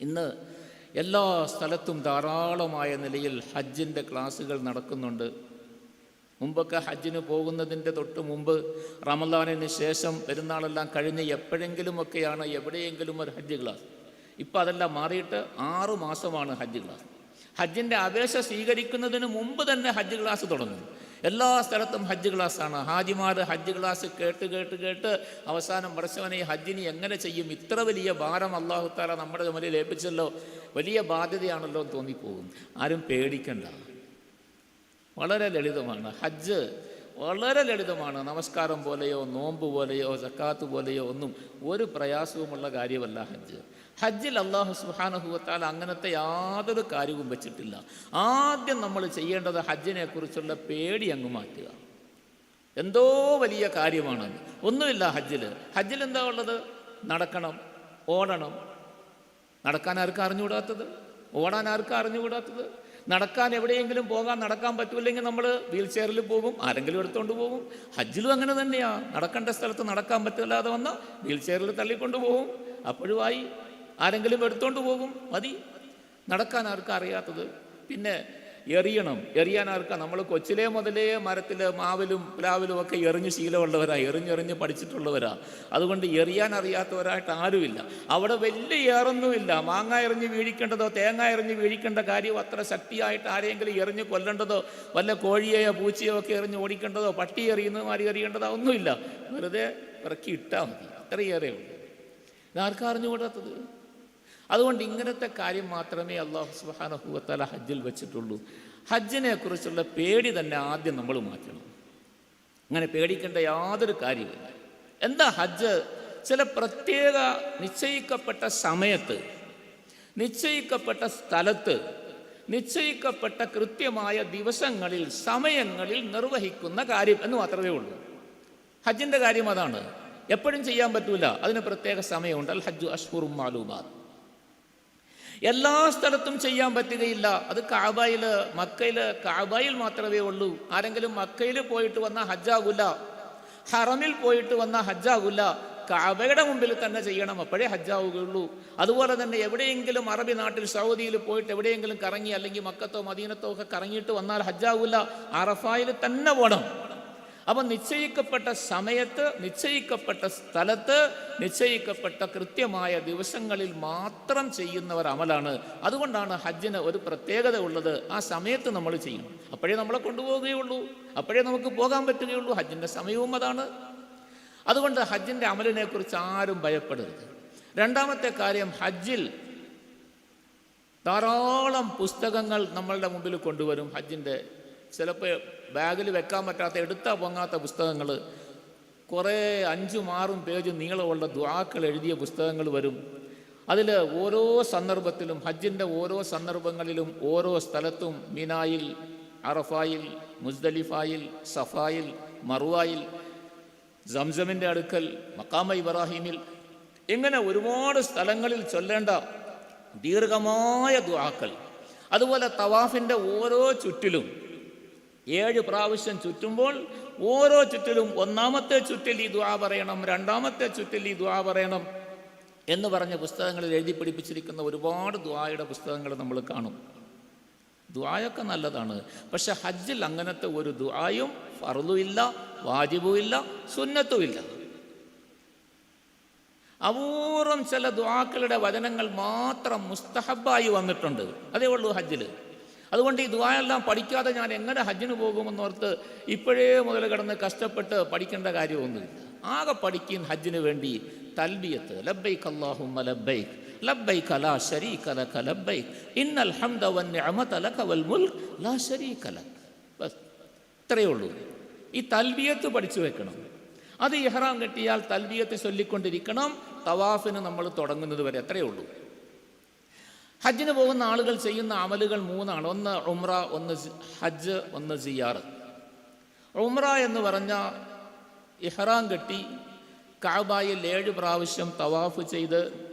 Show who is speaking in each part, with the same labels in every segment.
Speaker 1: ഇന്ന് എല്ലാ സ്ഥലത്തും ധാരാളമായ നിലയിൽ ഹജ്ജിന്റെ ക്ലാസ്സുകൾ നടക്കുന്നുണ്ട്. മുമ്പൊക്കെ ഹജ്ജിന് പോകുന്നതിന്റെ തൊട്ട് മുമ്പ് റമദാനിന് ശേഷം പെരുന്നാളെല്ലാം കഴിഞ്ഞ് എപ്പോഴെങ്കിലുമൊക്കെയാണ് എവിടെയെങ്കിലും ഒരു ഹജ്ജ് ക്ലാസ്. ഇപ്പം അതെല്ലാം മാറിയിട്ട് ആറു മാസമാണ് ഹജ്ജ് ക്ലാസ്. ഹജ്ജിന്റെ അപേക്ഷ സ്വീകരിക്കുന്നതിന് മുമ്പ് തന്നെ ഹജ്ജ് ക്ലാസ് തുടങ്ങും. എല്ലാ സ്ഥലത്തും ഹജ്ജ് ക്ലാസ്സാണ്. ഹാജിമാർ ഹജ്ജ് ക്ലാസ് കേട്ട് കേട്ട് കേട്ട് അവസാനം പടച്ചവനെ ഹജ്ജിന് എങ്ങനെ ചെയ്യും? ഇത്ര വലിയ ഭാരം അള്ളാഹു താല നമ്മുടെ ചുമലിൽ ഏൽപ്പിച്ചല്ലോ. വലിയ ബാധ്യതയാണല്ലോ എന്ന് തോന്നിപ്പോകും ആരും പേടിക്കണ്ട. വളരെ ലളിതമാണ്. ഹജ്ജ് വളരെ ലളിതമാണ്. നമസ്കാരം പോലെയോ നോമ്പ് പോലെയോ സക്കാത്ത് പോലെയോ ഒന്നും ഒരു പ്രയാസവുമുള്ള കാര്യമല്ല ഹജ്ജ്. ഹജ്ജിൽ അള്ളാഹു സുഹാനഹുവത്താൽ അങ്ങനത്തെ യാതൊരു കാര്യവും വെച്ചിട്ടില്ല. ആദ്യം നമ്മൾ ചെയ്യേണ്ടത് ഹജ്ജിനെ കുറിച്ചുള്ള പേടി അങ്ങ് മാറ്റുക. എന്തോ വലിയ കാര്യമാണ് ഒന്നുമില്ല ഹജ്ജിൽ. ഹജ്ജിൽ എന്താ ഉള്ളത്? നടക്കണം ഓടണം. നടക്കാൻ ആർക്കും അറിഞ്ഞുകൂടാത്തത്? ഓടാൻ ആർക്കും അറിഞ്ഞുകൂടാത്തത്? നടക്കാൻ എവിടെയെങ്കിലും പോകാൻ നടക്കാൻ പറ്റില്ലെങ്കിൽ നമ്മൾ വീൽ ചെയറിൽ പോകും ആരെങ്കിലും എടുത്തുകൊണ്ട് പോകും. ഹജ്ജിലും അങ്ങനെ തന്നെയാണ് നടക്കേണ്ട സ്ഥലത്ത് നടക്കാൻ പറ്റില്ലാതെ വന്നാൽ വീൽ ചെയറിൽ തള്ളിക്കൊണ്ട് പോകും. അപ്പോഴുമായി ആരെങ്കിലും എടുത്തോണ്ട് പോകും? മതി. നടക്കാൻ ആർക്കും അറിയാത്തത്? പിന്നെ എറിയണം. എറിയാൻ ആർക്കാ? നമ്മൾ കൊച്ചിലെ മുതലേ മരത്തിൽ മാവിലും പ്ലാവിലും ഒക്കെ എറിഞ്ഞ് ശീലമുള്ളവരാ. എറിഞ്ഞെറിഞ്ഞ് പഠിച്ചിട്ടുള്ളവരാ. അതുകൊണ്ട് എറിയാൻ അറിയാത്തവരായിട്ട് ആരുമില്ല. അവിടെ വലിയ ഏറൊന്നുമില്ല. മാങ്ങ എറിഞ്ഞ് വീഴിക്കേണ്ടതോ തേങ്ങ എറിഞ്ഞ് വീഴിക്കേണ്ട കാര്യം അത്ര ശക്തിയായിട്ട് ആരെങ്കിലും എറിഞ്ഞ് കൊല്ലേണ്ടതോ വല്ല കോഴിയെയോ പൂച്ചയോ ഒക്കെ എറിഞ്ഞ് ഓടിക്കേണ്ടതോ പട്ടി എറിയുന്നത് മാറി എറിയേണ്ടതോ ഒന്നുമില്ല. വെറുതെ ഇറക്കി ഇട്ടാൽ മതി. അത്രയേറെ ഉള്ളൂ അറിഞ്ഞുകൂടാത്തത്? അതുകൊണ്ട് ഇങ്ങനത്തെ കാര്യം മാത്രമേ അള്ളാഹു സുബാനഹുവത്തല ഹജ്ജിൽ വെച്ചിട്ടുള്ളൂ. ഹജ്ജിനെ കുറിച്ചുള്ള പേടി തന്നെ ആദ്യം നമ്മൾ മാറ്റണം. അങ്ങനെ പേടിക്കേണ്ട യാതൊരു കാര്യമില്ല എന്താ ഹജ്ജ്? ചില പ്രത്യേക നിശ്ചയിക്കപ്പെട്ട സമയത്ത് നിശ്ചയിക്കപ്പെട്ട സ്ഥലത്ത് നിശ്ചയിക്കപ്പെട്ട കൃത്യമായ ദിവസങ്ങളിൽ സമയങ്ങളിൽ നിർവഹിക്കുന്ന കാര്യം എന്ന് മാത്രമേ ഉള്ളൂ. ഹജ്ജിന്റെ കാര്യം അതാണ്. എപ്പോഴും ചെയ്യാൻ പറ്റൂല. അതിന് പ്രത്യേക സമയമുണ്ട്. അൽ ഹജ്ജു അഷ്ഹുറും മാലൂമാത്. എല്ലാ സ്ഥലത്തും ചെയ്യാൻ പറ്റുകയില്ല. അത് കാബായിൽ മക്കയിൽ കാബായിൽ മാത്രമേ ഉള്ളൂ. ആരെങ്കിലും മക്കയിൽ പോയിട്ട് വന്ന ഹജ്ജാകൂല ഹറമിൽ പോയിട്ട് വന്ന ഹജ്ജാകൂല കാബയുടെ മുമ്പിൽ തന്നെ ചെയ്യണം അപ്പോഴേ ഹജ്ജാവുകയുള്ളൂ. അതുപോലെ തന്നെ എവിടെയെങ്കിലും അറബി നാട്ടിൽ സൗദിയിൽ പോയിട്ട് എവിടെയെങ്കിലും കറങ്ങി അല്ലെങ്കിൽ മക്കത്തോ മദീനത്തോ ഒക്കെ കറങ്ങിയിട്ട് വന്നാൽ ഹജ്ജാവൂല അറഫായിൽ തന്നെ പോകണം അപ്പം നിശ്ചയിക്കപ്പെട്ട സമയത്ത് നിശ്ചയിക്കപ്പെട്ട സ്ഥലത്ത് നിശ്ചയിക്കപ്പെട്ട കൃത്യമായ ദിവസങ്ങളിൽ മാത്രം ചെയ്യുന്നവർ അമലാണ്. അതുകൊണ്ടാണ് ഹജ്ജിന് ഒരു പ്രത്യേകത ഉള്ളത്. ആ സമയത്ത് നമ്മൾ ചെയ്യണം അപ്പോഴേ നമ്മളെ കൊണ്ടുപോവുകയുള്ളൂ. അപ്പോഴേ നമുക്ക് പോകാൻ പറ്റുകയുള്ളൂ. ഹജ്ജിന്റെ സമയവും അതാണ്. അതുകൊണ്ട് ഹജ്ജിന്റെ അമലിനെ കുറിച്ച് ആരും ഭയപ്പെടരുത്. രണ്ടാമത്തെ കാര്യം ഹജ്ജിൽ ധാരാളം പുസ്തകങ്ങൾ നമ്മളുടെ മുമ്പിൽ കൊണ്ടുവരും ഹജ്ജിന്റെ. ചിലപ്പോൾ ബാഗിൽ വെക്കാൻ പറ്റാത്ത എടുത്താൽ പൊങ്ങാത്ത പുസ്തകങ്ങൾ കുറേ അഞ്ചും ആറും പേജ് നീളമുള്ള ദ്വാക്കൾ എഴുതിയ പുസ്തകങ്ങൾ വരും. അതിൽ ഓരോ സന്ദർഭത്തിലും ഹജ്ജിന്റെ ഓരോ സന്ദർഭങ്ങളിലും ഓരോ സ്ഥലത്തും മിനായിൽ അറഫായിൽ മുസ്ദലിഫായിൽ സഫായിൽ മറുവായിൽ സംസമിന്റെ അടുക്കൽ മക്കാമ ഇബ്രാഹിമിൽ ഇങ്ങനെ ഒരുപാട് സ്ഥലങ്ങളിൽ ചൊല്ലേണ്ട ദീർഘമായ ദ്വാക്കൾ അതുപോലെ തവാഫിന്റെ ഓരോ ചുറ്റിലും ഏഴ് പ്രാവശ്യം ചുറ്റുമ്പോൾ ഓരോ ചുറ്റിലും ഒന്നാമത്തെ ചുറ്റിൽ ഈ ദ്വാ പറയണം രണ്ടാമത്തെ ചുറ്റിൽ ഈ ദ്വാ പറയണം എന്ന് പറഞ്ഞ പുസ്തകങ്ങളിൽ എഴുതി പിടിപ്പിച്ചിരിക്കുന്ന ഒരുപാട് ദ്വായുടെ പുസ്തകങ്ങൾ നമ്മൾ കാണും. ദ്വായൊക്കെ നല്ലതാണ്. പക്ഷെ ഹജ്ജിൽ അങ്ങനത്തെ ഒരു ദ്വായും ഫറുതുമില്ല വാജിബുമില്ല സുന്നത്തുമില്ല. അപൂർവം ചില ദ്വാക്കളുടെ വചനങ്ങൾ മാത്രം മുസ്തഹബായി വന്നിട്ടുണ്ട്. അതേ ഉള്ളൂ ഹജ്ജിൽ അതുകൊണ്ട് ഈ ദുബായെല്ലാം പഠിക്കാതെ ഞാൻ എങ്ങനെ ഹജ്ജിന് പോകുമെന്നോർത്ത് ഇപ്പോഴേ മുതൽ കിടന്ന് കഷ്ടപ്പെട്ട് പഠിക്കേണ്ട കാര്യമൊന്നുമില്ല. ആകെ പഠിക്കും ഹജ്ജിന് വേണ്ടി തൽബിയത്ത്. ലബ്ബൈക്ക് അല്ലാഹുമ്മ ലബ്ബൈക്ക് ലബ്ബൈക്ക് ലാ ശരീക ലക ലബ്ബൈക്ക് ഇന്നൽ ഹംദ വന്നിഅമത ലക വൽ മുൽക്. ലാ ശരീക ലക. ബസ്. ഇത്രയേ ഉള്ളൂ. ഈ തൽബിയത്ത് പഠിച്ചു വെക്കണം. അത് ഇഹ്റാം കെട്ടിയാൽ തൽബിയത്ത് ചൊല്ലിക്കൊണ്ടിരിക്കണം. തവാഫിന് നമ്മൾ തുടങ്ങുന്നത് വരെ. അത്രയേ ഉള്ളൂ. ഹജ്ജിന് പോകുന്ന ആളുകൾ ചെയ്യുന്ന അമലുകൾ മൂന്നാണ്. ഒന്ന് ഉംറ ഒന്ന് ഹജ്ജ് ഒന്ന് സിയാറ് ഉംറ എന്ന് പറഞ്ഞ ഇഹ്റാം കെട്ടി കാബായിൽ ഏഴ് പ്രാവശ്യം തവാഫ് ചെയ്ത്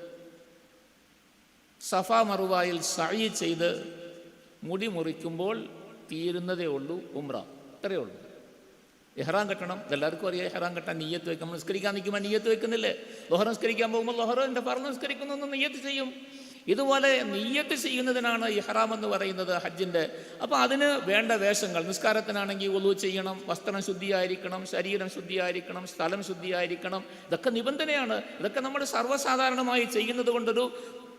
Speaker 1: സഫ മറുവായിൽ സഴി ചെയ്ത് മുടി മുറിക്കുമ്പോൾ തീരുന്നതേ ഉള്ളൂ ഉംറ. ഇത്രയേ ഉള്ളൂ. ഇഹ്റാം കെട്ടണം. ഇതെല്ലാവർക്കും അറിയാം ഇഹ്റാം കെട്ടാൻ നീയത്ത് വെക്കാം നിസ്കരിക്കാൻ നിൽക്കുമ്പോൾ നീയത്ത് വെക്കുന്നില്ലേ? ലോഹർ നിസ്കരിക്കാൻ പോകുമ്പോൾ ലോഹർ എന്റെ പറഞ്ഞ് നിസ്കരിക്കുന്നു നീയത്ത് ചെയ്യും. ഇതുപോലെ നീയത്ത് ചെയ്യുന്നതിനാണ് ഇഹ്റാം എന്ന് പറയുന്നത് ഹജ്ജിന്റെ. അപ്പോൾ അതിന് വേണ്ട വേഷങ്ങൾ നിസ്കാരത്തിനാണെങ്കിൽ ഒലു ചെയ്യണം വസ്ത്രം ശുദ്ധിയായിരിക്കണം ശരീരം ശുദ്ധിയായിരിക്കണം സ്ഥലം ശുദ്ധിയായിരിക്കണം ഇതൊക്കെ നിബന്ധനയാണ്. ഇതൊക്കെ നമ്മൾ സർവസാധാരണമായി ചെയ്യുന്നത് കൊണ്ടൊരു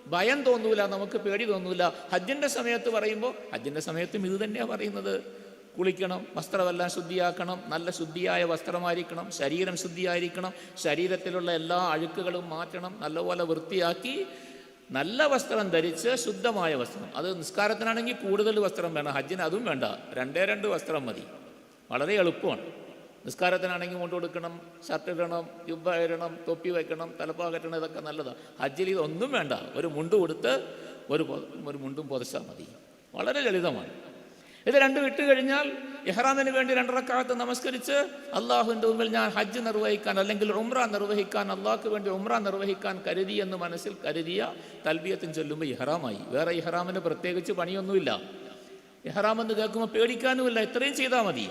Speaker 1: ഭയം തോന്നൂല നമുക്ക് പേടി തോന്നൂല. ഹജ്ജിന്റെ സമയത്ത് പറയുമ്പോൾ ഹജ്ജിന്റെ സമയത്തും ഇത് തന്നെയാണ് പറയുന്നത്. കുളിക്കണം വസ്ത്രമെല്ലാം ശുദ്ധിയാക്കണം നല്ല ശുദ്ധിയായ വസ്ത്രമായിരിക്കണം ശരീരം ശുദ്ധിയായിരിക്കണം ശരീരത്തിലുള്ള എല്ലാ അഴുക്കുകളും മാറ്റണം നല്ലപോലെ വൃത്തിയാക്കി നല്ല വസ്ത്രം ധരിച്ച് ശുദ്ധമായ വസ്ത്രം. അത് നിസ്കാരത്തിനാണെങ്കിൽ കൂടുതൽ വസ്ത്രം വേണം. ഹജ്ജിന് അതും വേണ്ട. രണ്ടേ രണ്ട് വസ്ത്രം മതി. വളരെ എളുപ്പമാണ്. നിസ്കാരത്തിനാണെങ്കിൽ മുണ്ട് കൊടുക്കണം ഷർട്ട് ഇടണം ജുബ ഇടണം തൊപ്പി വയ്ക്കണം തലപ്പാ കെട്ടണം ഇതൊക്കെ നല്ലതാണ് ഹജ്ജിൽ ഇതൊന്നും വേണ്ട. ഒരു മുണ്ട് കൊടുത്ത് ഒരു ഒരു മുണ്ടും പൊതച്ചാൽ മതി. വളരെ ലളിതമാണ്. ഇത് രണ്ടും ഇട്ട് കഴിഞ്ഞാൽ ഇഹ്റാമിന് വേണ്ടി രണ്ടറക്കാലത്ത് നമസ്കരിച്ച് അള്ളാഹുവിന്റെ മുമ്പിൽ ഞാൻ ഹജ്ജ് നിർവഹിക്കാൻ അല്ലെങ്കിൽ ഉമ്ര നിർവഹിക്കാൻ അള്ളാഹ്ക്ക് വേണ്ടി ഉമ്ര നിർവഹിക്കാൻ കരുതി എന്ന് മനസ്സിൽ കരുതിയ തൽബിയത്തും ചൊല്ലുമ്പോൾ ഇഹ്റാമായി വേറെ ഇഹ്റാമിന് പ്രത്യേകിച്ച് പണിയൊന്നുമില്ല. ഇഹ്റാം എന്ന് കേൾക്കുമ്പോൾ പേടിക്കാനുമില്ല. ഇത്രയും ചെയ്താൽ മതി.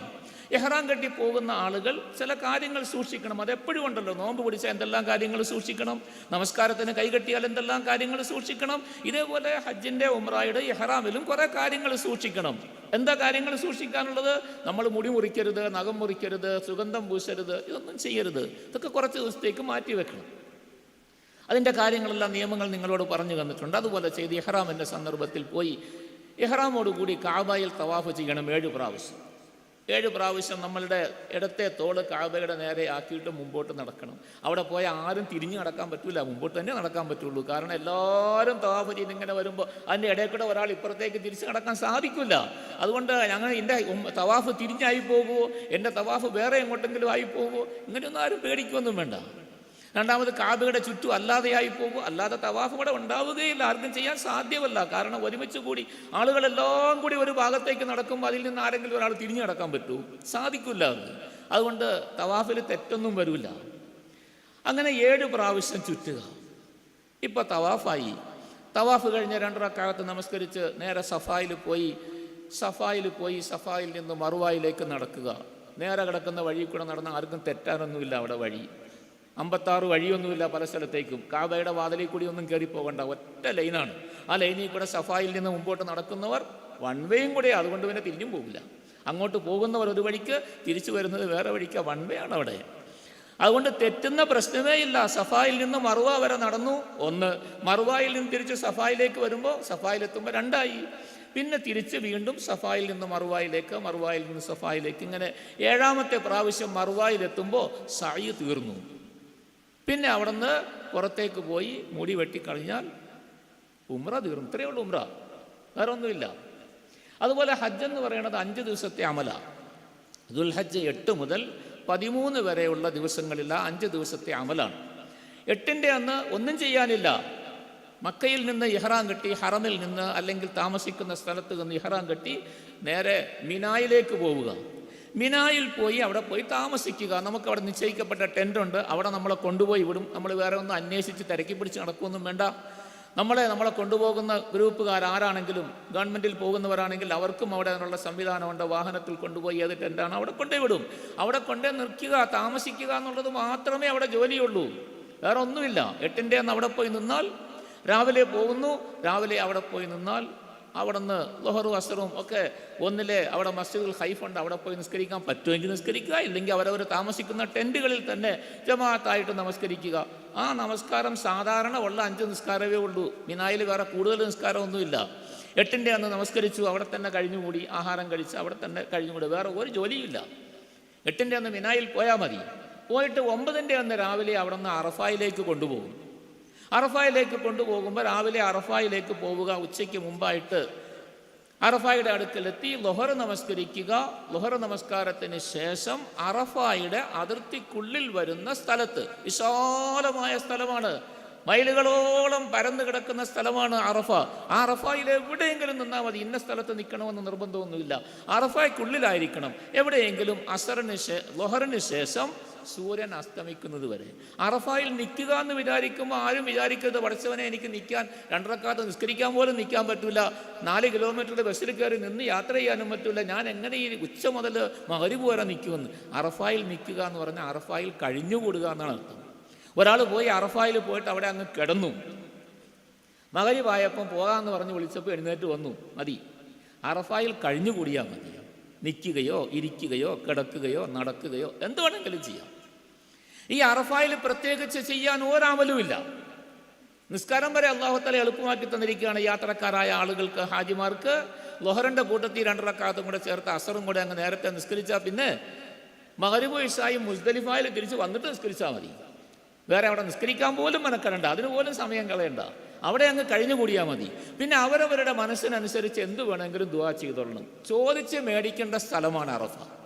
Speaker 1: ഇഹ്റാം കെട്ടി പോകുന്ന ആളുകൾ ചില കാര്യങ്ങൾ സൂക്ഷിക്കണം. അതെപ്പോഴും ഉണ്ടല്ലോ. നോമ്പ് പിടിച്ചാൽ എന്തെല്ലാം കാര്യങ്ങൾ സൂക്ഷിക്കണം? നമസ്കാരത്തിന് കൈകെട്ടിയാൽ എന്തെല്ലാം കാര്യങ്ങൾ സൂക്ഷിക്കണം? ഇതേപോലെ ഹജ്ജിന്റെ ഉമ്രായുടെ എഹ്റാമിലും കുറേ കാര്യങ്ങൾ സൂക്ഷിക്കണം. എന്താ കാര്യങ്ങൾ സൂക്ഷിക്കാനുള്ളത്? നമ്മൾ മുടി മുറിക്കരുത് നഖം മുറിക്കരുത് സുഗന്ധം പൂശരുത് ഇതൊന്നും ചെയ്യരുത്. ഇതൊക്കെ കുറച്ച് ദിവസത്തേക്ക് മാറ്റി വെക്കണം. അതിന്റെ കാര്യങ്ങളെല്ലാം നിയമങ്ങൾ നിങ്ങളോട് പറഞ്ഞു തന്നിട്ടുണ്ട്. അതുപോലെ ചെയ്ത് എഹ്റാമിന്റെ സന്ദർഭത്തിൽ പോയി. എഹ്റാമോടുകൂടി കാബായിൽ തവാഫ് ചെയ്യണം ഏഴ് പ്രാവശ്യം. ഏഴ് പ്രാവശ്യം നമ്മളുടെ ഇടത്തെ തോൾ കാബയുടെ നേരെ ആക്കിയിട്ട് മുമ്പോട്ട് നടക്കണം. അവിടെ പോയാൽ ആരും തിരിഞ്ഞു നടക്കാൻ പറ്റില്ല മുമ്പോട്ട് തന്നെ നടക്കാൻ പറ്റുള്ളൂ. കാരണം എല്ലാവരും താപ ചെയ്ത് ഇങ്ങനെ വരുമ്പോൾ അതിന്റെ ഇടയിൽ കൂടെ ഒരാൾ ഇപ്പുറത്തേക്ക് തിരിച്ച് നടക്കാൻ സാധിക്കില്ല. അതുകൊണ്ട് ഞങ്ങൾ എന്റെ തവാഫ് തിരിഞ്ഞായി പോകുമോ എന്റെ തവാഫ് വേറെ എങ്ങോട്ടെങ്കിലും ആയി പോകുമോ ഇങ്ങനെയൊന്നും ആരും പേടിക്കൊന്നും വേണ്ട. രണ്ടാമത് കാബയുടെ ചുറ്റും അല്ലാതെയായി പോകും. അല്ലാതെ തവാഫ് ഇവിടെ ഉണ്ടാവുകയില്ല. ആർക്കും ചെയ്യാൻ സാധ്യമല്ല. കാരണം ഒരുമിച്ച് കൂടി ആളുകളെല്ലാം കൂടി ഒരു ഭാഗത്തേക്ക് നടക്കുമ്പോൾ അതിൽ നിന്ന് ആരെങ്കിലും ഒരാൾ തിരിഞ്ഞു നടക്കാൻ പറ്റൂ? സാധിക്കില്ല അത്. അതുകൊണ്ട് തവാഫിൽ തെറ്റൊന്നും വരില്ല അങ്ങനെ ഏഴ് പ്രാവശ്യം ചുറ്റുക. ഇപ്പൊ തവാഫായി. തവാഫ് കഴിഞ്ഞ രണ്ടരക്കാലത്ത് നമസ്കരിച്ച് നേരെ സഫായിൽ പോയി. സഫായിൽ പോയി സഫായിൽ നിന്ന് മറുവായിലേക്ക് നടക്കുക. നേരെ കിടക്കുന്ന വഴി കൂടെ നടന്ന ആർക്കും തെറ്റാനൊന്നുമില്ല അവിടെ വഴി. അമ്പത്താറ് വഴിയൊന്നുമില്ല പല സ്ഥലത്തേക്കും. കാബയുടെ വാതിലിൽ കൂടി ഒന്നും കയറി പോകണ്ട ഒറ്റ ലൈനാണ്. ആ ലൈനിൽ കൂടെ സഫായിൽ നിന്ന് മുമ്പോട്ട് നടക്കുന്നവർ വൺ വേയും കൂടെ അതുകൊണ്ട് പിന്നെ തിരിഞ്ഞും പോകില്ല. അങ്ങോട്ട് പോകുന്നവർ ഒരു വഴിക്ക് തിരിച്ചു വരുന്നത് വേറെ വഴിക്ക് വൺ വേ ആണ് അവിടെ. അതുകൊണ്ട് തെറ്റുന്ന പ്രശ്നമേ ഇല്ല. സഫായിൽ നിന്ന് മറുവ വരെ നടന്നു. ഒന്ന് മറുവായിൽ നിന്ന് തിരിച്ച് സഫായിലേക്ക് വരുമ്പോൾ സഫായിലെത്തുമ്പോൾ രണ്ടായി. പിന്നെ തിരിച്ച് വീണ്ടും സഫായിൽ നിന്ന് മറുവായിലേക്ക് മറുവായിൽ നിന്ന് സഫായിലേക്ക്. ഇങ്ങനെ ഏഴാമത്തെ പ്രാവശ്യം മറുവായിലെത്തുമ്പോൾ സായി തീർന്നു. പിന്നെ അവിടുന്ന് പുറത്തേക്ക് പോയി മുടി വെട്ടിക്കളഞ്ഞാൽ ഉമ്ര തീർന്നു. ഇത്രയേ ഉള്ളൂ ഉമ്ര വേറെ ഒന്നുമില്ല. അതുപോലെ ഹജ്ജ് എന്ന് പറയുന്നത് അഞ്ച് ദിവസത്തെ അമല. ദുൽഹജ്ജ് എട്ട് മുതൽ പതിമൂന്ന് വരെയുള്ള ദിവസങ്ങളില്ല അഞ്ച് ദിവസത്തെ അമലാണ്. എട്ടിന്റെ അന്ന് ഒന്നും ചെയ്യാനില്ല. മക്കയിൽ നിന്ന് ഇഹ്റാം കെട്ടി ഹറമിൽ നിന്ന് അല്ലെങ്കിൽ താമസിക്കുന്ന സ്ഥലത്ത് നിന്ന് ഇഹ്റാം കെട്ടി നേരെ മിനായിലേക്ക് പോവുക. മിനായിൽ പോയി അവിടെ പോയി താമസിക്കുക. നമുക്ക് അവിടെ നിശ്ചയിക്കപ്പെട്ട ടെന്റ് ഉണ്ട്. അവിടെ നമ്മളെ കൊണ്ടുപോയി വിടും. നമ്മൾ വേറെ ഒന്നും അന്വേഷിച്ച് തിരക്കി പിടിച്ച് നടക്കുമൊന്നും വേണ്ട. നമ്മളെ നമ്മളെ കൊണ്ടുപോകുന്ന ഗ്രൂപ്പുകാർ ആരാണെങ്കിലും ഗവൺമെന്റിൽ പോകുന്നവരാണെങ്കിൽ അവർക്കും അവിടെ അതിനുള്ള സംവിധാനമുണ്ട്. വാഹനത്തിൽ കൊണ്ടുപോയി ഏത് ടെന്റാണ് അവിടെ കൊണ്ടേ വിടും. അവിടെ കൊണ്ടേ നിൽക്കുക താമസിക്കുക എന്നുള്ളത് മാത്രമേ അവിടെ ജോലിയുള്ളൂ. വേറെ ഒന്നുമില്ല എട്ടിന്റെ അന്ന് അവിടെ പോയി നിന്നാൽ രാവിലെ പോകുന്നു. രാവിലെ അവിടെ പോയി നിന്നാൽ അവിടെ നിന്ന് ലൊഹറും അസറും ഒക്കെ ഒന്നിലെ അവിടെ മസ്ജിദുൽ ഹൈഫുണ്ട് അവിടെ പോയി നിസ്കരിക്കാൻ പറ്റുമെങ്കിൽ നിസ്കരിക്കുക. ഇല്ലെങ്കിൽ അവരവർ താമസിക്കുന്ന ടെന്റുകളിൽ തന്നെ ജമാഅത്തായിട്ട് നമസ്കരിക്കുക. ആ നമസ്കാരം സാധാരണ ഉള്ള അഞ്ച് നിസ്കാരമേ ഉള്ളൂ. മിനായിൽ വേറെ കൂടുതൽ നിസ്കാരമൊന്നുമില്ല. എട്ടിന്റെ അന്ന് നമസ്കരിച്ചു. അവിടെ തന്നെ കഴിഞ്ഞുകൂടി. ആഹാരം കഴിച്ച് അവിടെ തന്നെ കഴിഞ്ഞുകൂടി. വേറെ ഒരു ജോലിയില്ല എട്ടിന്റെ അന്ന് മിനായിൽ പോയാൽ മതി. പോയിട്ട് ഒമ്പതിന്റെ അന്ന് രാവിലെ അവിടെ നിന്ന് അറഫായിലേക്ക് കൊണ്ടുപോകും. അറഫായിലേക്ക് കൊണ്ടുപോകുമ്പോൾ രാവിലെ അറഫായിലേക്ക് പോവുക ഉച്ചയ്ക്ക് മുമ്പായിട്ട്. അറഫായുടെ അടുക്കലെത്തി ലൊഹർ നമസ്കരിക്കുക. ലൊഹർ നമസ്കാരത്തിന് ശേഷം അറഫായുടെ അതിർത്തിക്കുള്ളിൽ വരുന്ന സ്ഥലത്ത് വിശാലമായ സ്ഥലമാണ്. മൈലുകളോളം പരന്നു കിടക്കുന്ന സ്ഥലമാണ് അറഫ. ആ അറഫായിൽ എവിടെയെങ്കിലും നിന്നാൽ മതി ഇന്ന സ്ഥലത്ത് നിൽക്കണമെന്ന് നിർബന്ധമൊന്നുമില്ല. അറഫായ്ക്കുള്ളിലായിരിക്കണം. എവിടെയെങ്കിലും അസറിന് ശേ ലൊഹറിന് ശേഷം സൂര്യൻ അസ്തമിക്കുന്നത് വരെ. അറഫായിൽ നിൽക്കുക എന്ന് വിചാരിക്കുമ്പോൾ ആരും വിചാരിക്കരുത്. പഠിച്ചവനെ എനിക്ക് നിൽക്കാൻ രണ്ടരക്കാലത്ത് നിസ്കരിക്കാൻ പോലും നിൽക്കാൻ പറ്റില്ല. നാല് കിലോമീറ്ററുടെ ബസ്സിൽ കയറി നിന്ന് യാത്ര ചെയ്യാനും പറ്റില്ല. ഞാൻ എങ്ങനെ ഈ ഉച്ച മുതൽ മകരി വരെ നിൽക്കുമെന്ന്. അറഫായിൽ നിൽക്കുക എന്ന് പറഞ്ഞാൽ അറഫായിൽ കഴിഞ്ഞുകൂടുക എന്നാണ് അർത്ഥം. ഒരാൾ പോയി അറഫായിൽ പോയിട്ട് അവിടെ അങ്ങ് കിടന്നു. മകരിവായപ്പം പോകാമെന്ന് പറഞ്ഞ് വിളിച്ചപ്പോൾ എഴുന്നേറ്റ് വന്നു. മതി. അറഫായിൽ കഴിഞ്ഞുകൂടിയാൽ മതി നിൽക്കുകയോ ഇരിക്കുകയോ കിടക്കുകയോ നടക്കുകയോ എന്ത് വേണമെങ്കിലും ചെയ്യാം. ഈ അറഫായിൽ പ്രത്യേകിച്ച് ചെയ്യാൻ ഒരാമലുമില്ല നിസ്കാരം വരെ അള്ളാഹുത്തല എളുപ്പമാക്കി തന്നിരിക്കുകയാണ് യാത്രക്കാരായ ആളുകൾക്ക് ഹാജിമാർക്ക്. ലൊഹറിന്റെ കൂട്ടത്തിൽ രണ്ടരക്കാലത്തും കൂടെ ചേർത്ത് അസറും കൂടെ അങ്ങ് നേരത്തെ നിസ്കരിച്ചാൽ പിന്നെ മകരിബു ഇഷായും മുസ്ദലിഫായിൽ തിരിച്ച് വന്നിട്ട് നിസ്കരിച്ചാൽ മതി. വേറെ അവിടെ നിസ്കരിക്കാൻ പോലും മെനക്കെടണ്ട. അതിന് പോലും സമയം കളയണ്ട. അവിടെ അങ്ങ് കഴിഞ്ഞുകൂടിയാൽ മതി. പിന്നെ അവരവരുടെ മനസ്സിനനുസരിച്ച് എന്ത് വേണമെങ്കിലും ദുവാ ചെയ്തോളണം. ചോദിച്ച് മേടിക്കേണ്ട സ്ഥലമാണ് അറഫ.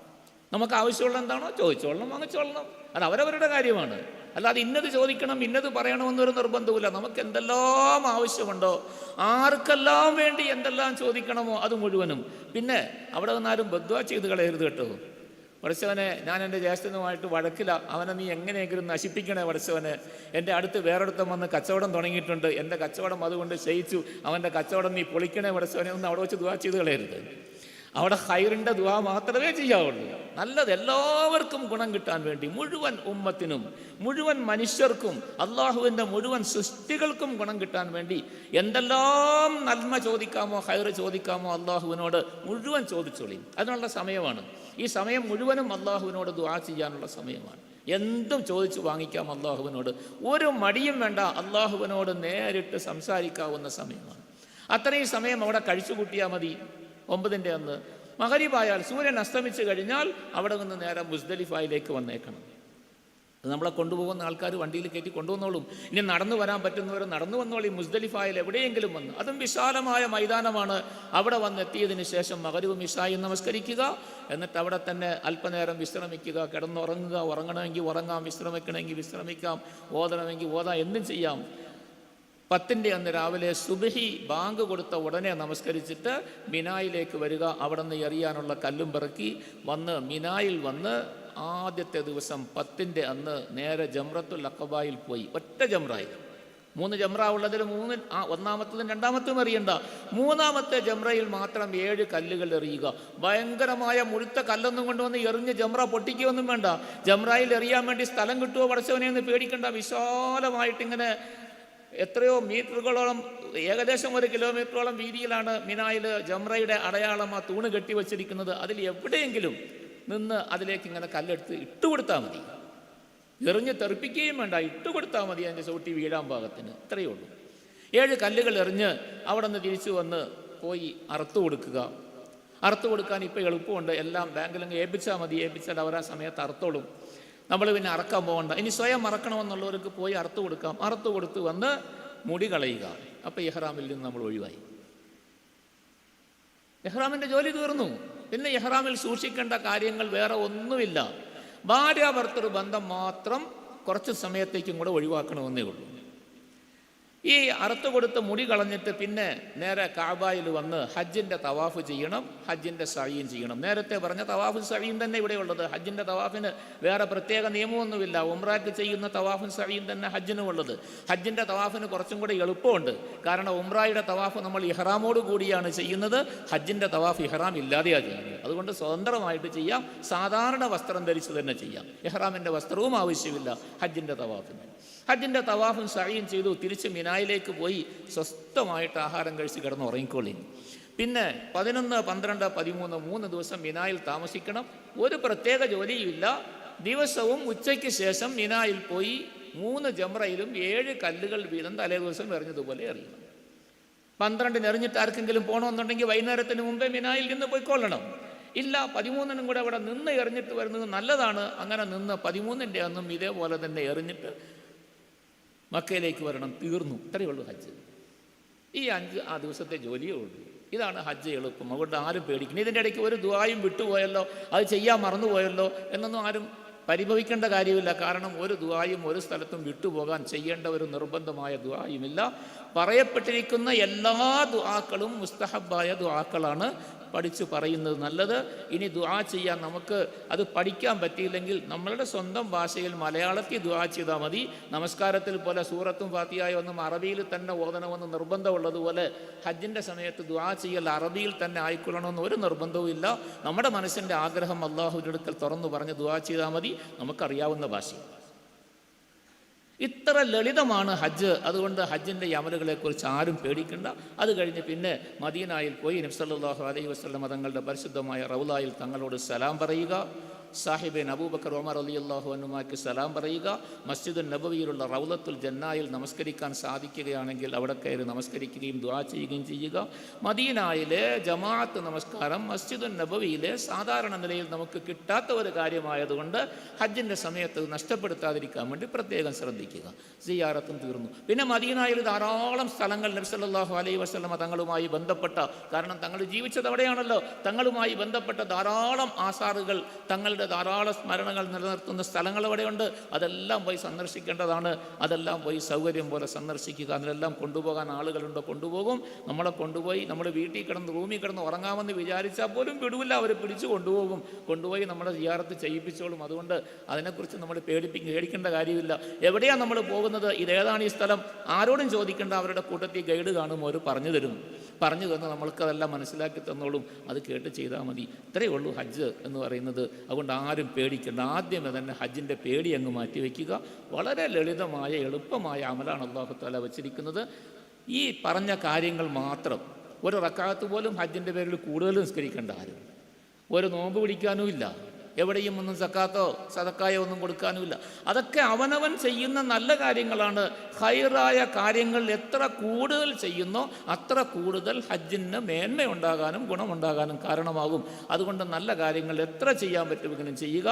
Speaker 1: നമുക്ക് ആവശ്യമുള്ള എന്താണോ ചോദിച്ചോളണം വാങ്ങിച്ചോളണം. അത് അവരവരുടെ കാര്യമാണ്. അല്ലാതെ ഇന്നത് ചോദിക്കണം ഇന്നത് പറയണമെന്നൊരു നിർബന്ധമില്ല നമുക്ക് എന്തെല്ലാം ആവശ്യമുണ്ടോ ആർക്കെല്ലാം വേണ്ടി എന്തെല്ലാം ചോദിക്കണമോ അത് മുഴുവനും. പിന്നെ അവിടെ നിന്നാരും ബദ്വ ചെയ്ത് കളയരുത് കേട്ടോ. വടച്ചവനെ ഞാൻ എന്റെ ജ്യേഷ്ഠനുമായിട്ട് വഴക്കില്ല അവനെ നീ എങ്ങനെയെങ്കിലും നശിപ്പിക്കണേ വടച്ചവനെ എന്റെ അടുത്ത് വേറെടുത്തം വന്ന് കച്ചവടം തുടങ്ങിയിട്ടുണ്ട്. എന്റെ കച്ചവടം അതുകൊണ്ട് ക്ഷയിച്ചു. അവന്റെ കച്ചവടം നീ പൊളിക്കണേ വടച്ചവനെ ഒന്ന് അവിടെ വെച്ച് ദുവാ ചെയ്ത് കളയരുത്. അവിടെ ഹൈറിന്റെ ദുവാ മാത്രമേ ചെയ്യാവുള്ളൂ. നല്ലത് എല്ലാവർക്കും ഗുണം കിട്ടാൻ വേണ്ടി മുഴുവൻ ഉമ്മത്തിനും മുഴുവൻ മനുഷ്യർക്കും അള്ളാഹുവിന്റെ മുഴുവൻ സൃഷ്ടികൾക്കും ഗുണം കിട്ടാൻ വേണ്ടി എന്തെല്ലാം നന്മ ചോദിക്കാമോ ഹൈറ് ചോദിക്കാമോ അള്ളാഹുവിനോട് മുഴുവൻ ചോദിച്ചോളി. അതിനുള്ള സമയമാണ്. ഈ സമയം മുഴുവനും അള്ളാഹുവിനോട് ദുവാ ചെയ്യാനുള്ള സമയമാണ്. എന്തും ചോദിച്ചു വാങ്ങിക്കാം അള്ളാഹുവിനോട്. ഒരു മടിയും വേണ്ട അള്ളാഹുവിനോട് നേരിട്ട് സംസാരിക്കാവുന്ന സമയമാണ്. അത്രയും സമയം അവിടെ കഴിച്ചു കൂട്ടിയാൽ മതി. ഒമ്പതിന്റെ അന്ന് മഹരീബായാൽ സൂര്യൻ അസ്തമിച്ച് കഴിഞ്ഞാൽ അവിടെ നിന്ന് നേരെ മുസ്ദലിഫായിലേക്ക് വന്നേക്കണം. നമ്മളെ കൊണ്ടുപോകുന്ന ആൾക്കാർ വണ്ടിയിൽ കയറ്റി കൊണ്ടുവന്നോളും. ഇനി നടന്നു വരാൻ പറ്റുന്നവർ നടന്നു വന്നോളി. മുസ്ദലിഫായിൽ എവിടെയെങ്കിലും വന്ന്. അതും വിശാലമായ മൈതാനമാണ്. അവിടെ വന്നെത്തിയതിന് ശേഷം മകരവും ഇഷായും നമസ്കരിക്കുക. എന്നിട്ട് അവിടെ തന്നെ അല്പനേരം വിശ്രമിക്കുക. കിടന്നുറങ്ങുക. ഉറങ്ങണമെങ്കിൽ ഉറങ്ങാം. വിശ്രമിക്കണമെങ്കിൽ വിശ്രമിക്കാം. ഓതണമെങ്കിൽ ഓതാം. എന്തും ചെയ്യാം. പത്തിന്റെ അന്ന് രാവിലെ സുബഹി ബാങ്ക് കൊടുത്ത ഉടനെ നമസ്കരിച്ചിട്ട് മിനായിലേക്ക് വരിക. അവിടെ നിന്ന് എറിയാനുള്ള കല്ലും പിറക്കി വന്ന് മിനായിൽ വന്ന് ആദ്യത്തെ ദിവസം പത്തിന്റെ അന്ന് നേരെ ജംറത്തുൽ അക്കബായിൽ പോയി. ഒറ്റ ജംറായി മൂന്ന് ജംറ ഉള്ളതിൽ മൂന്ന് ആ ഒന്നാമത്തതും രണ്ടാമത്തതും എറിയണ്ട. മൂന്നാമത്തെ ജംറയിൽ മാത്രം ഏഴ് കല്ലുകൾ എറിയുക. ഭയങ്കരമായ മുഴുത്ത കല്ലൊന്നും കൊണ്ടുവന്ന് എറിഞ്ഞ് ജംറ പൊട്ടിക്കുകയൊന്നും വേണ്ട. ജംറയിൽ എറിയാൻ വേണ്ടി സ്ഥലം കിട്ടുമോ പടച്ചവനെ എന്ന് പേടിക്കണ്ട. വിശാലമായിട്ടിങ്ങനെ എത്രയോ മീറ്ററുകളോളം ഏകദേശം ഒരു കിലോമീറ്ററോളം വീതിയിലാണ് മിനായിൽ ജംറയുടെ അടയാളം ആ തൂണ് കെട്ടി വച്ചിരിക്കുന്നത്. അതിൽ എവിടെയെങ്കിലും നിന്ന് അതിലേക്ക് ഇങ്ങനെ കല്ലെടുത്ത് ഇട്ടുകൊടുത്താൽ മതി. എറിഞ്ഞ് തെറിപ്പിക്കുകയും വേണ്ട ഇട്ടുകൊടുത്താൽ മതി അതിന്റെ ചവിട്ടി വീഴാൻ ഭാഗത്തിന് ഇത്രയേ ഉള്ളൂ. ഏഴ് കല്ലുകൾ എറിഞ്ഞ് അവിടെ നിന്ന് തിരിച്ചു വന്ന് പോയി അറുത്തു കൊടുക്കുക. അറുത്തു കൊടുക്കാൻ ഇപ്പോൾ എളുപ്പമുണ്ട്. എല്ലാം ബാങ്കിലങ്ങ് ഏൽപ്പിച്ചാൽ മതി. ഏൽപ്പിച്ചാൽ അവർ ആ സമയത്ത് അറുത്തോളും. നമ്മൾ പിന്നെ അറക്കാൻ പോകണ്ട. ഇനി സ്വയം അറക്കണമെന്നുള്ളവർക്ക് പോയി അറുത്തു കൊടുക്കാം. അറുത്ത് കൊടുത്ത് വന്ന് മുടി കളയുക. അപ്പോൾ ഇഹ്റാമിൽ നിന്ന് നമ്മൾ ഒഴിവായി. എഹ്റാമിന്റെ ജോലി തീർന്നു. പിന്നെ എഹ്റാമിൽ സൂക്ഷിക്കേണ്ട കാര്യങ്ങൾ വേറെ ഒന്നുമില്ല. ഭാര്യ ഭർത്തൃ ബന്ധം മാത്രം കുറച്ച് സമയത്തേക്കും കൂടെ ഒഴിവാക്കണമെന്നേ ഉള്ളൂ. ഈ അറുത്ത് കൊടുത്ത് മുടി കളഞ്ഞിട്ട് പിന്നെ നേരെ കാബായിൽ വന്ന് ഹജ്ജിന്റെ തവാഫ് ചെയ്യണം ഹജ്ജിന്റെ സഴിയും ചെയ്യണം. നേരത്തെ പറഞ്ഞ തവാഫും സഴിയും തന്നെ ഇവിടെയുള്ളത് ഹജ്ജിന്റെ തവാഫിന് വേറെ പ്രത്യേക നിയമമൊന്നുമില്ല. ഉംറാക്ക് ചെയ്യുന്ന തവാഫും സഴിയും തന്നെ ഹജ്ജിനും ഉള്ളത്. ഹജ്ജിന്റെ തവാഫിന് കുറച്ചും കൂടി എളുപ്പമുണ്ട്. കാരണം ഉംറായുടെ തവാഫ് നമ്മൾ ഇഹ്റാമോട് കൂടിയാണ് ചെയ്യുന്നത്. ഹജ്ജിന്റെ തവാഫ് ഇഹ്റാം ഇല്ലാതെയാണ് ചെയ്യുന്നത്. അതുകൊണ്ട് സ്വതന്ത്രമായിട്ട് ചെയ്യാം. സാധാരണ വസ്ത്രം ധരിച്ച് തന്നെ ചെയ്യാം. ഇഹ്റാമിന്റെ വസ്ത്രവും ആവശ്യമില്ല ഹജ്ജിന്റെ തവാഫിന്. ഹജ്ജിന്റെ തവാഫും സഴിയും ചെയ്തു. തിരിച്ച് മിനായിലേക്ക് പോയി സ്വസ്ഥമായിട്ട് ആഹാരം കഴിച്ച് കിടന്ന് ഉറങ്ങിക്കോളി. പിന്നെ പതിനൊന്ന് പന്ത്രണ്ട് പതിമൂന്ന് മൂന്ന് ദിവസം മിനായിൽ താമസിക്കണം. ഒരു പ്രത്യേക ജോലിയുമില്ല. ദിവസവും ഉച്ചയ്ക്ക് ശേഷം മിനായിൽ പോയി മൂന്ന് ജമ്രയിലും ഏഴ് കല്ലുകൾ വീതം തലേ ദിവസം എറിഞ്ഞതുപോലെ എറിയണം. പന്ത്രണ്ടിന് എറിഞ്ഞിട്ട് ആർക്കെങ്കിലും പോകണമെന്നുണ്ടെങ്കിൽ വൈകുന്നേരത്തിന് മുമ്പേ മിനായിൽ നിന്ന് പോയിക്കൊള്ളണം. ഇല്ല പതിമൂന്നിനും കൂടെ അവിടെ നിന്ന് എറിഞ്ഞിട്ട് വരുന്നത് നല്ലതാണ്. അങ്ങനെ നിന്ന് പതിമൂന്നിന്റെ അന്നും ഇതേപോലെ തന്നെ എറിഞ്ഞിട്ട് മക്കയിലേക്ക് വരണം തീർന്നു. ഇത്രയേ ഉള്ളൂ ഹജ്ജ്. ഈ അഞ്ച് ആ ദിവസത്തെ ജോലിയേ ഉള്ളൂ. ഇതാണ് ഹജ്ജ് എളുപ്പം. അതുകൊണ്ട് ആരും പേടിക്കുന്നു ഇതിന്റെ ഇടയ്ക്ക് ഒരു ദുആയും വിട്ടുപോയല്ലോ അത് ചെയ്യാൻ മറന്നുപോയല്ലോ എന്നൊന്നും ആരും പരിഭവിക്കേണ്ട കാര്യമില്ല. കാരണം ഒരു ദുആയും ഒരു സ്ഥലത്തും വിട്ടുപോകാൻ ചെയ്യേണ്ട ഒരു നിർബന്ധമായ ദുആയുമില്ല. പറയപ്പെട്ടിരിക്കുന്ന എല്ലാ ദുആക്കളും മുസ്തഹബായ ദുആക്കളാണ് പഠിച്ചു പറയുന്നത് നല്ലത്. ഇനി ദുആ ചെയ്യാൻ നമുക്ക് അത് പഠിക്കാൻ പറ്റിയില്ലെങ്കിൽ നമ്മളുടെ സ്വന്തം ഭാഷയിൽ മലയാളത്തിൽ ദുആ ചെയ്താൽ മതി. നമസ്കാരത്തിൽ പോലെ സൂറത്തും ഫാത്തിയായ ഒന്നും അറബിയിൽ തന്നെ ഓതണമെന്ന് നിർബന്ധമുള്ളതുപോലെ ഹജ്ജിന്റെ സമയത്ത് ദുആ ചെയ്യൽ അറബിയിൽ തന്നെ ആയിക്കൊള്ളണമെന്ന് ഒരു നിർബന്ധവും ഇല്ല. നമ്മുടെ മനസ്സിന്റെ ആഗ്രഹം അള്ളാഹുവിന്റെ അടുക്കൽ തുറന്നു പറഞ്ഞ് ദുആ ചെയ്താൽ മതി. നമുക്കറിയാവുന്ന ഭാഷ ഇത്ര ലളിതമാണ് ഹജ്ജ്. അതുകൊണ്ട് ഹജ്ജിന്റെ യമലുകളെക്കുറിച്ച് ആരും പേടിക്കണ്ട. അത് കഴിഞ്ഞ് പിന്നെ മദീനായിൽ പോയി നബ്സല്ലാഹു അലൈഹി വസ്ലം തങ്ങളുടെ പരിശുദ്ധമായ റൗലായിൽ തങ്ങളോട് സലാം പറയുക. സാഹിബിൻ അബൂബക്കർ ഒമർ അലി അള്ളാഹു അനുമാക്ക് സലാം പറയുക. മസ്ജിദ് നബവിയിലുള്ള റൗലത്തുൽ ജന്നായിൽ നമസ്കരിക്കാൻ സാധിക്കുകയാണെങ്കിൽ അവിടെ കയറി നമസ്കരിക്കുകയും ദുആ ചെയ്യുകയും ചെയ്യുക. മദീനായിലെ ജമാഅത്ത് നമസ്കാരം മസ്ജിദ് നബവിയിലെ സാധാരണ നിലയിൽ നമുക്ക് കിട്ടാത്ത ഒരു കാര്യമായതുകൊണ്ട് ഹജ്ജിന്റെ സമയത്ത് നഷ്ടപ്പെടുത്താതിരിക്കാൻ വേണ്ടി പ്രത്യേകം ശ്രദ്ധിക്കുക. സിയാറത്തും തീർന്നു. പിന്നെ മദീനായിൽ ധാരാളം സ്ഥലങ്ങൾ നബ്സല്ലാഹു അലൈ വസ്ലമ തങ്ങളുമായി ബന്ധപ്പെട്ട കാരണം തങ്ങൾ ജീവിച്ചത് അവിടെയാണല്ലോ. തങ്ങളുമായി ബന്ധപ്പെട്ട ധാരാളം ആസാറുകൾ തങ്ങളുടെ ധാരാളം സ്മരണകൾ നിലനിർത്തുന്ന സ്ഥലങ്ങൾ അവിടെയുണ്ട് അതെല്ലാം പോയി സന്ദർശിക്കേണ്ടതാണ്. അതെല്ലാം പോയി സൗകര്യം പോലെ സന്ദർശിക്കുക. അതിലെല്ലാം കൊണ്ടുപോകാൻ ആളുകളുണ്ടോ. കൊണ്ടുപോകും. നമ്മളെ കൊണ്ടുപോയി നമ്മൾ വീട്ടിൽ കിടന്ന് റൂമിൽ കിടന്ന് ഉറങ്ങാമെന്ന് വിചാരിച്ചാൽ പോലും വിടുവില്ല. അവർ പിടിച്ചു കൊണ്ടുപോകും. കൊണ്ടുപോയി നമ്മളെ ജിയാറത്ത് ചെയ്യിപ്പിച്ചോളും. അതുകൊണ്ട് അതിനെക്കുറിച്ച് നമ്മൾ പേടിപ്പി പേടിക്കേണ്ട കാര്യമില്ല. എവിടെയാണ് നമ്മൾ പോകുന്നത്? ഇതേതാണ് ഈ സ്ഥലം? ആരോടും ചോദിക്കേണ്ട. അവരുടെ കൂട്ടത്തിൽ ഗൈഡ് കാണും. അവർ പറഞ്ഞു തരും. പറഞ്ഞു തന്ന് നമ്മൾക്കതെല്ലാം മനസ്സിലാക്കി തന്നോളും. അത് കേട്ട് ചെയ്താൽ മതി. ഇത്രയേ ഉള്ളൂ ഹജ്ജ് എന്ന് പറയുന്നത്. അതുകൊണ്ട് ആരും പേടിക്കേണ്ട. ആദ്യമേ തന്നെ ഹജ്ജിന്റെ പേടി അങ്ങ് മാറ്റി വയ്ക്കുക. വളരെ ലളിതമായ എളുപ്പമായ അമലാണ് അള്ളാഹു താല വച്ചിരിക്കുന്നത്. ഈ പറഞ്ഞ കാര്യങ്ങൾ മാത്രം ഒരു റക്കാത്ത് പോലും ഹജ്ജിന്റെ പേരിൽ കൂടുതൽ നിസ്കരിക്കേണ്ട ആരും. ഒരു നോമ്പ് പിടിക്കാനും ഇല്ല. എവിടെയും ഒന്നും സക്കാത്തോ സതക്കായോ ഒന്നും കൊടുക്കാനുമില്ല. അതൊക്കെ അവനവൻ ചെയ്യുന്ന നല്ല കാര്യങ്ങളാണ്. ഹൈറായ കാര്യങ്ങൾ എത്ര കൂടുതൽ ചെയ്യുന്നോ അത്ര കൂടുതൽ ഹജ്ജിന് മേന്മയുണ്ടാകാനും ഗുണമുണ്ടാകാനും കാരണമാകും. അതുകൊണ്ട് നല്ല കാര്യങ്ങൾ എത്ര ചെയ്യാൻ പറ്റുമെങ്കിലും ചെയ്യുക.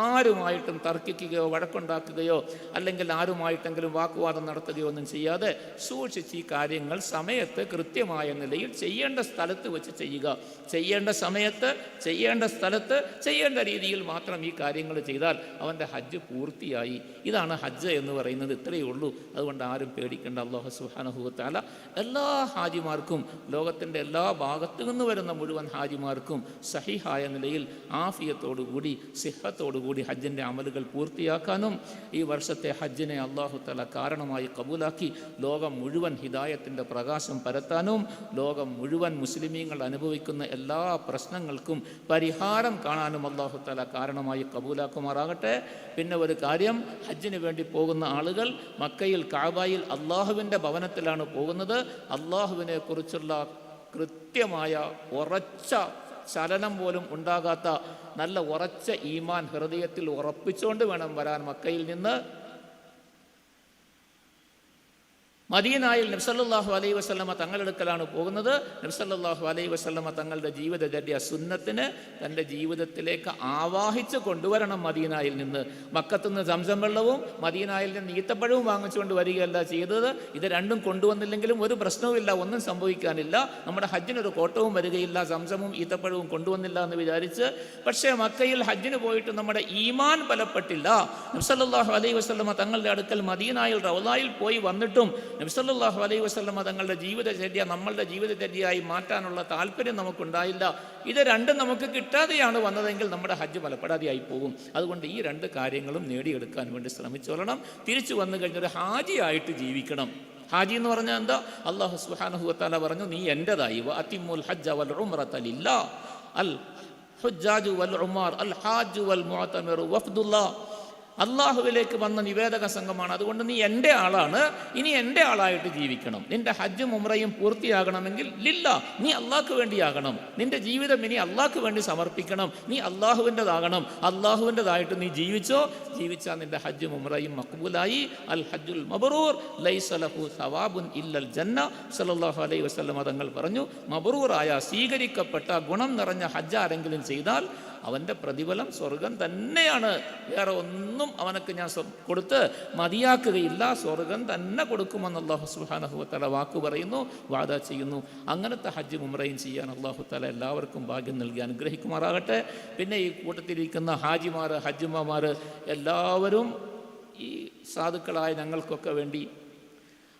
Speaker 1: ആരുമായിട്ടും തർക്കിക്കുകയോ വഴക്കുണ്ടാക്കുകയോ അല്ലെങ്കിൽ ആരുമായിട്ടെങ്കിലും വാക്കുവാദം നടത്തുകയോ ഒന്നും ചെയ്യാതെ സൂക്ഷിച്ച് ഈ കാര്യങ്ങൾ സമയത്ത് കൃത്യമായ നിലയിൽ ചെയ്യേണ്ട സ്ഥലത്ത് വെച്ച് ചെയ്യുക. ചെയ്യേണ്ട സമയത്ത് ചെയ്യേണ്ട സ്ഥലത്ത് ചെയ്യേണ്ട രീതിയിൽ മാത്രം ഈ കാര്യങ്ങൾ ചെയ്താൽ അവന്റെ ഹജ്ജ് പൂർത്തിയായി. ഇതാണ് ഹജ്ജ് എന്ന് പറയുന്നത്. ഇത്രയേ ഉള്ളൂ. അതുകൊണ്ട് ആരും പേടിക്കേണ്ട. അള്ളാഹു സുഹാനഹുത്താല എല്ലാ ഹാജിമാർക്കും ലോകത്തിന്റെ എല്ലാ ഭാഗത്തു നിന്ന് വരുന്ന മുഴുവൻ ഹാജിമാർക്കും സഹിഹായ നിലയിൽ ആഫിയത്തോടുകൂടി സിഹത്തോടുകൂടി ഹജ്ജിന്റെ അമലുകൾ പൂർത്തിയാക്കാനും ഈ വർഷത്തെ ഹജ്ജിനെ അള്ളാഹു തല കാരണമായി കബൂലാക്കി ലോകം മുഴുവൻ ഹിദായത്തിന്റെ പ്രകാശം പരത്താനും ലോകം മുഴുവൻ മുസ്ലിമീങ്ങൾ അനുഭവിക്കുന്ന എല്ലാ പ്രശ്നങ്ങൾക്കും പരിഹാരം കാണാനും അള്ളാഹു തല കാരണമായി കബൂലാക്കുമാറാകട്ടെ. പിന്നെ ഒരു കാര്യം ഹജ്ജിന് വേണ്ടി പോകുന്ന ആളുകൾ മക്കയിൽ കാബായിൽ അള്ളാഹുവിന്റെ ഭവനത്തിലാണ് പോകുന്നത്. അള്ളാഹുവിനെ കുറിച്ചുള്ള കൃത്യമായ ഉറച്ച ചലനം പോലും ഉണ്ടാകാത്ത നല്ല ഉറച്ച ഈമാൻ ഹൃദയത്തിൽ ഉറപ്പിച്ചുകൊണ്ട് വേണം വരാൻ മക്കയിൽ നിന്ന്. മദീനായിൽ നബ്സല്ലാഹു അലൈ വസ്ലമ തങ്ങളെടുക്കലാണ് പോകുന്നത്. നബ്സല്ലാഹു അലൈ വസ്ലമ തങ്ങളുടെ ജീവിതചര്യ സുന്നത്തിന് തന്റെ ജീവിതത്തിലേക്ക് ആവാഹിച്ച് കൊണ്ടുവരണം മദീനായിൽ നിന്ന്. മക്കത്തുനിന്ന് സംസം വെള്ളവും മദീനായിൽ നിന്ന് ഈത്തപ്പഴവും വാങ്ങിച്ചുകൊണ്ട് വരികയല്ല ചെയ്തത്. ഇത് രണ്ടും കൊണ്ടുവന്നില്ലെങ്കിലും ഒരു പ്രശ്നവുമില്ല ഒന്നും സംഭവിക്കാനില്ല. നമ്മുടെ ഹജ്ജിനൊരു കോട്ടവും വരികയില്ല സംസമും ഈത്തപ്പഴവും കൊണ്ടുവന്നില്ല എന്ന് വിചാരിച്ച്. പക്ഷേ മക്കയിൽ ഹജ്ജിന് പോയിട്ട് നമ്മുടെ ഈമാൻ ബലപ്പെട്ടില്ല. നബ്സല്ലാഹു അലൈ വസ്ലമ തങ്ങളുടെ അടുക്കൽ മദീനായിൽ റവലായിൽ പോയി വന്നിട്ടും നബ്സല്ലാഹു അലൈഹി വസ്ലമ തങ്ങളുടെ ജീവിതചര്യ നമ്മളുടെ ജീവിതചര്യയായി മാറ്റാനുള്ള താല്പര്യം നമുക്കുണ്ടായില്ല. ഇത് രണ്ടും നമുക്ക് കിട്ടാതെയാണ് വന്നതെങ്കിൽ നമ്മുടെ ഹജ്ജ് ഫലപ്പെടാതെയായി പോകും. അതുകൊണ്ട് ഈ രണ്ട് കാര്യങ്ങളും നേടിയെടുക്കാൻ വേണ്ടി ശ്രമിച്ചോളണം തിരിച്ചു വന്നു കഴിഞ്ഞൊരു ഹാജിയായിട്ട് ജീവിക്കണം. ഹാജി എന്ന് പറഞ്ഞാൽ എന്താ? അള്ളാഹു സുഹാനുഹുവത്താല പറഞ്ഞു നീ എന്റെതായി അതിമുൽ ഹജ്ജ വൽ ഉംറത ലില്ലാ. അൽ ഹുജാജു വൽ ഉമാർ. അൽ ഹാജു വൽ മുഅത്തമിറു വഫ്ദുല്ലാ. അള്ളാഹുവിലേക്ക് വന്ന നിവേദക സംഘമാണ്. അതുകൊണ്ട് നീ എന്റെ ആളാണ്. ഇനി എന്റെ ആളായിട്ട് ജീവിക്കണം. നിന്റെ ഹജ്ജും ഉമ്രയും പൂർത്തിയാകണമെങ്കിൽ ലില്ല നീ അള്ളാഹ്ക്ക് വേണ്ടിയാകണം. നിന്റെ ജീവിതം ഇനി അള്ളാഹ്ക്ക് വേണ്ടി സമർപ്പിക്കണം. നീ അള്ളാഹുവിന്റെതാകണം അള്ളാഹുവിന്റെതായിട്ട് നീ ജീവിച്ചോ? ജീവിച്ചാൽ നിന്റെ ഹജ്ജും ഉമ്രയും മക്ബൂലായി. അൽ ഹജ്ജുൽ മബറൂർ. ലൈസലഹു സവാബുൻ ഇല്ലൽ ജന്ന. സല്ലല്ലാഹു അലൈഹി വസല്ലം തങ്ങൾ പറഞ്ഞു മബറൂറായ സ്വീകരിക്കപ്പെട്ട ഗുണം നിറഞ്ഞ ഹജ്ജ് ആരെങ്കിലും ചെയ്താൽ അവന്റെ പ്രതിഫലം സ്വർഗം തന്നെയാണ്. വേറെ ഒന്നും അവനക്ക് ഞാൻ കൊടുത്ത് മതിയാക്കുകയില്ല. സ്വർഗം തന്നെ കൊടുക്കുമെന്ന് അള്ളാഹു സുബാനഹുവത്തല വാക്ക് പറയുന്നു വാദ ചെയ്യുന്നു. അങ്ങനത്തെ ഹജ്ജ് മുമ്രയും ചെയ്യാൻ അള്ളാഹു തല എല്ലാവർക്കും ഭാഗ്യം നൽകി അനുഗ്രഹിക്കുമാറാകട്ടെ. പിന്നെ ഈ കൂട്ടത്തിലിരിക്കുന്ന ഹാജിമാർ ഹജ്ജുമ്മമാർ എല്ലാവരും ഈ സാധുക്കളായ ഞങ്ങൾക്കൊക്കെ വേണ്ടി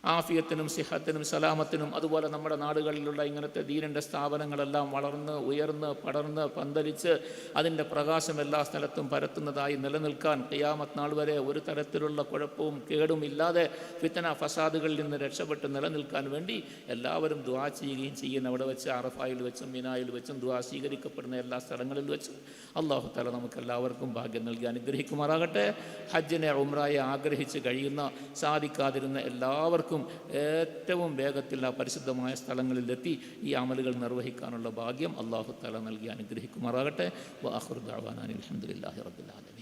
Speaker 1: ആഫിയത്തിനും സിഹത്തിനും സലാമത്തിനും അതുപോലെ നമ്മുടെ നാടുകളിലുള്ള ഇങ്ങനത്തെ ദീനന്റെ സ്ഥാപനങ്ങളെല്ലാം വളർന്ന് ഉയർന്ന് പടർന്ന് പന്തലിച്ച് അതിന്റെ പ്രകാശം എല്ലാ സ്ഥലത്തും പരത്തുന്നതായി നിലനിൽക്കാൻ കയ്യാമത് നാൾ വരെ ഒരു തരത്തിലുള്ള കുഴപ്പവും കേടും ഇല്ലാതെ ഫിത്തന ഫസാദുകളിൽ നിന്ന് രക്ഷപ്പെട്ട് നിലനിൽക്കാൻ വേണ്ടി എല്ലാവരും ദ്വാ ചെയ്യുകയും ചെയ്യുന്ന അവിടെ വെച്ച് അറഫായിൽ വെച്ചും മിനായിൽ വെച്ചും ദ്വാ സ്വീകരിക്കപ്പെടുന്ന എല്ലാ സ്ഥലങ്ങളിൽ വെച്ചും അള്ളാഹു തല നമുക്ക് എല്ലാവർക്കും ഭാഗ്യം നൽകി അനുഗ്രഹിക്കുമാറാകട്ടെ. ഹജ്ജിനെ ഉമ്രായെ ആഗ്രഹിച്ച് കഴിയുന്ന സാധിക്കാതിരുന്ന എല്ലാവർക്കും ഏറ്റവും വേഗത്തിൽ ആ പരിശുദ്ധമായ സ്ഥലങ്ങളിലെത്തി ഈ അമലുകൾ നിർവഹിക്കാനുള്ള ഭാഗ്യം അള്ളാഹു തല നൽകി അനുഗ്രഹിക്കുമാറാകട്ടെ. വാഹുർദാവാനാൻ അലഹമുല്ലാഹി റബ്ബുൽ ആലമീൻ.